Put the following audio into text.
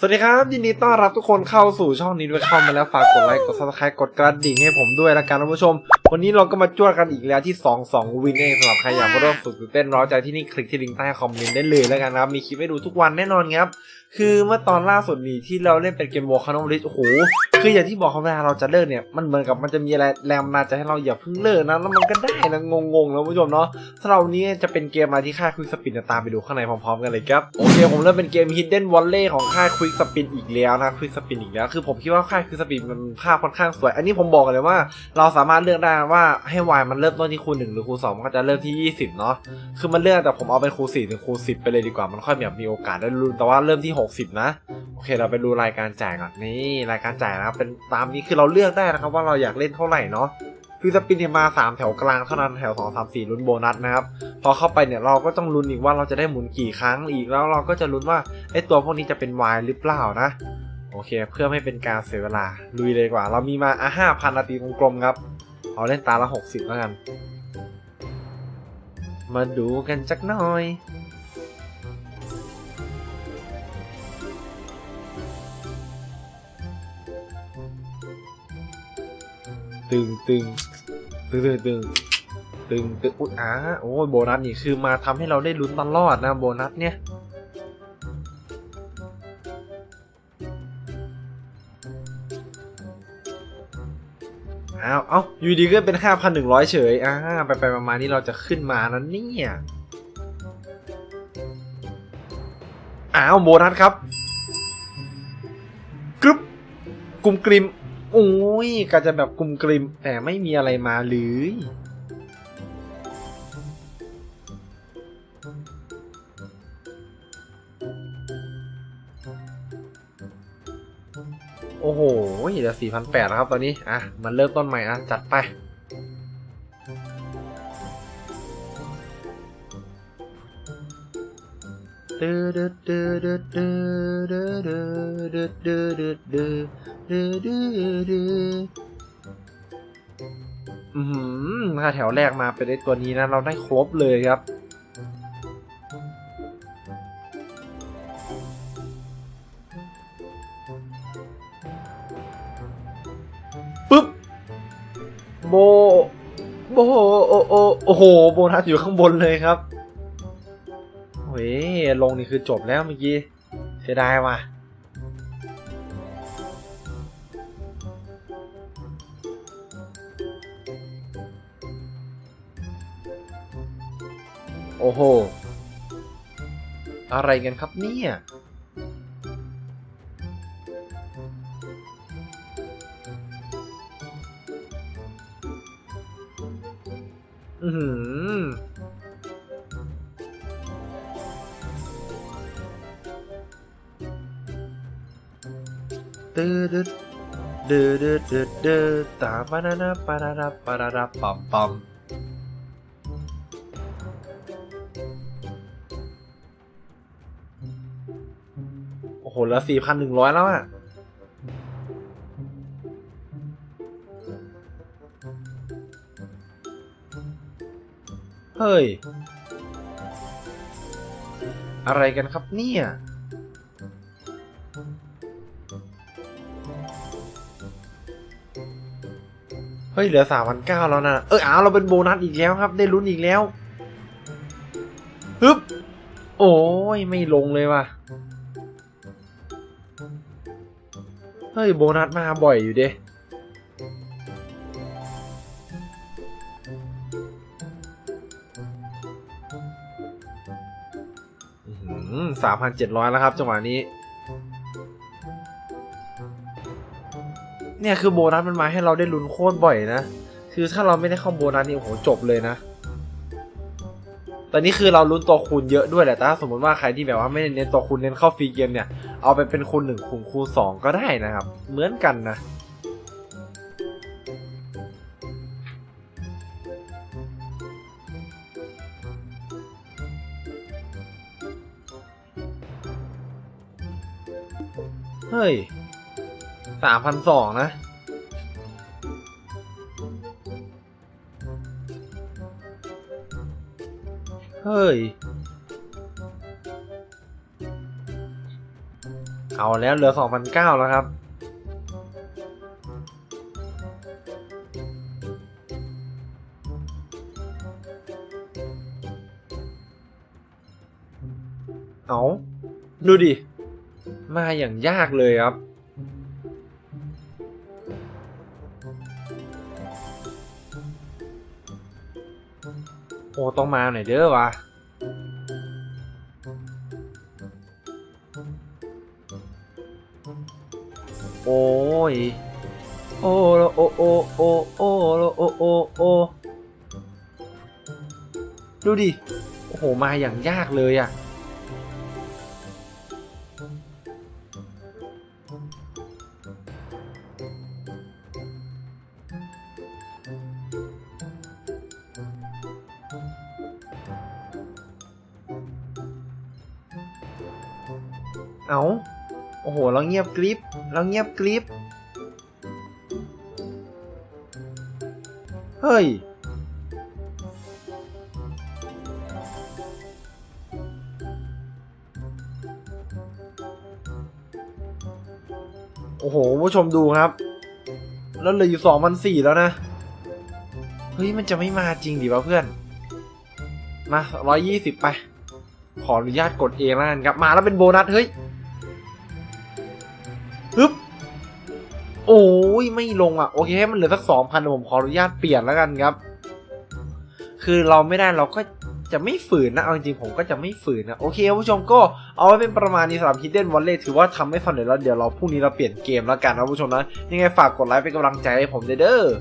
สวัสดีครับ ยินดีต้อนรับทุกคนเข้าสู่ช่องนี้ด้วยเข้ามาแล้วฝากกดไลค์กดซับสไครต์กดกระดิ่งให้ผมด้วยละกันท่านผู้ชม วันนี้เราก็มาจ้วดกันอีกแล้วที่ 2 2 วินเองสำหรับใครอยากมาร่วมฝึกตื่นเต้นร้อนใจที่นี่คลิกที่ลิงก์ใต้คอมเมนต์ได้เลยแล้วกันนะครับ มีคลิปให้ดูทุกวันแน่นอนครับคือเมื่อตอนล่าสุดนี้ที่เราเล่นเป็นเกมโวคานอมริโอ้โหคืออย่างที่บอกเขาเวลาเราจะเลิกเนี่ยมันเหมือนกับมันจะมีอะไรแรงมาจะให้เราอย่าเพิ่งเลิกนะแล้วมันก็ได้นะงงๆนะคุณผู้ชมเนาะสำหรับวันนี้จะเป็นเกมอะไรที่ค่ายควิกสปินจะตามไปดูข้างในพร้อมๆกันเลยครับโอเคผมเริ่มเป็นเกม Hidden Volley ของค่ายควิกสปินอีกแล้วนะควิกสปินอีกแล้วคือผมคิดว่าค่ายควิกสปินมันภาพค่อนข้างสวย อันนี้ผมบอกเลยว่า เราสามารถเลือกได้ว่าให้วายมันเริ่มต้นที่คูณหนึ่งหรือคูณสองมันก็จะเริ่มที่ 20เนาะคือมันเลือกแต่ผมเอาเป็นคูณสี่ถึงคูณสิบไปเลยดีกว่ามันค่อยแบบมีโอกาสได้ลุ้นแต่ว่าเริ่มที่60 นะ โอเค เราไปดูรายการจ่ายก่อนนี่รายการจ่ายนะครับเป็นตามนี้คือเราเลือกได้นะครับ ว่าเราอยากเล่นเท่าไหร่เนาะคือสปินเนี่ยมา 3 แถวกลางเท่านั้นแถว 2 3 4ลุ้นโบนัสนะครับ พอเข้าไปเนี่ยเราก็ต้องลุ้นอีกว่าเราจะได้หมุนกี่ครั้งอีกแล้วเราก็จะลุ้นว่าไอตัวพวกนี้จะเป็นวายหรือเปล่านะ โอเค เพื่อไม่เป็นการเสียเวลาลุยเลยกว่า เรามีมาอะห้าพันนาทีกลมๆครับเอาเล่นตาละหกสิบแล้วกัน มาดูกันจักหน่อย ตึงตึงตึงตึงตึงตึงตึงอุ๊ยอ่าโอ้ยโบนัสนี่คือมาทำให้เราได้ลุ้นตลอดนะโบนัสเนี่ยอ้าวเอ้าอยู่ดีก็เป็น5,100เฉยอ่าไปไปๆมาๆนี่เราจะขึ้นมานั้นเนี่ยอ้าวโบนัสครับกรึบกลุ่มกริม โอ้ยก็จะแบบกลุ่มกลิมแต่ไม่มีอะไรมาหรือโอ้โหเหลือ4,800แล้วครับตอนนี้ อะ มันเริ่มต้นใหม่อะ จัดไป เดือดเดือดเดือดเดือดเดือดเดือดเดือด อดื้ออือหือถ้าแถวแรกมาเป็นไอ้ตัวนี้นะ เราได้ครบเลยครับ ปึ๊บ โบ โบ โอโอโอ้โห โบนัสอยู่ข้างบนเลยครับเฮ้ย ลงนี่คือจบแล้วเมื่อกี้ เสียดายว่ะ โอ้โห อะไรกันครับเนี่ย อือหือดืดดดืดดดืดดืดตาปานานาปาราราปาราราปัมปัม หเหลือสี่พันหนึ่งร้อยแล้วอะเฮ้ย อะไรกันครับเนี่ย เฮ้ย เหลือสามพันเก้าแล้วนะ เอออ้าวเราเป็นโบนัสอีกแล้วครับ ได้ลุ้นอีกแล้ว ฮึบ โอ้ย ไม่ลงเลยว่ะ เฮ้ย โบนัสมาบ่อยอยู่เด้สามพันเจ็ดร้อยแล้วครับ จังหวะนี้ เนี่ยคือโบนัสมันมาให้เราได้ลุ้นโคตรบ่อยนะ คือถ้าเราไม่ได้เข้าโบนัสนี่โอ้โหจบเลยนะ แต่นี่คือเราลุ้นตัวคูณเยอะด้วยแหละแต่ถ้าสมมติว่าใครที่แบบว่าไม่เน้นตัวคูณเน้นเข้าฟรีเกมเนี่ย เอาไปเป็นคูณหนึ่งคูณคูณสองก็ได้นะครับ เหมือนกันนะเฮ้ยสามพันสองนะ เฮ้ย เอาแล้วเหลือ2,009แล้วครับ เอา ดูดิ มาอย่างยากเลยครับ โอ้ต้องมาหน่อยเด้อวะโอ้ยโอ้โลโอโอโอโอ้โลโอโอโอดูดิ โอ้โห มาอย่างยากเลยอะ เอาโอ้โห เราเงียบกริบเราเงียบกริบเฮ้ย โอ้โห ผู้ชมดูครับ แล้วเหลืออยู่สองพันสี่แล้วนะ เฮ้ย มันจะไม่มาจริงดิวะเพื่อน มาร้อยยี่สิบไป ขออนุญาตกดเองแล้วกันครับ มาแล้วเป็นโบนัส เฮ้ย โอ้ยไม่ลงอะโอเคให้มันเหลือสักสองพันผมขออนุญาตเปลี่ยนแล้วกันครับ คือเราไม่ได้เราก็จะไม่ฝืนนะเอาจริงผมก็จะไม่ฝืนนะโอเคผู้ชมก็เอาไว้เป็นประมาณนี้สำหรับ Hidden Wallet ถือว่าทำไม่สำเร็จแล้วเดี๋ยวเราพรุ่งนี้เราเปลี่ยนเกมแล้วกันนะผู้ชมนะยังไงฝากกดไลค์เป็นกำลังใจให้ผมเด้อ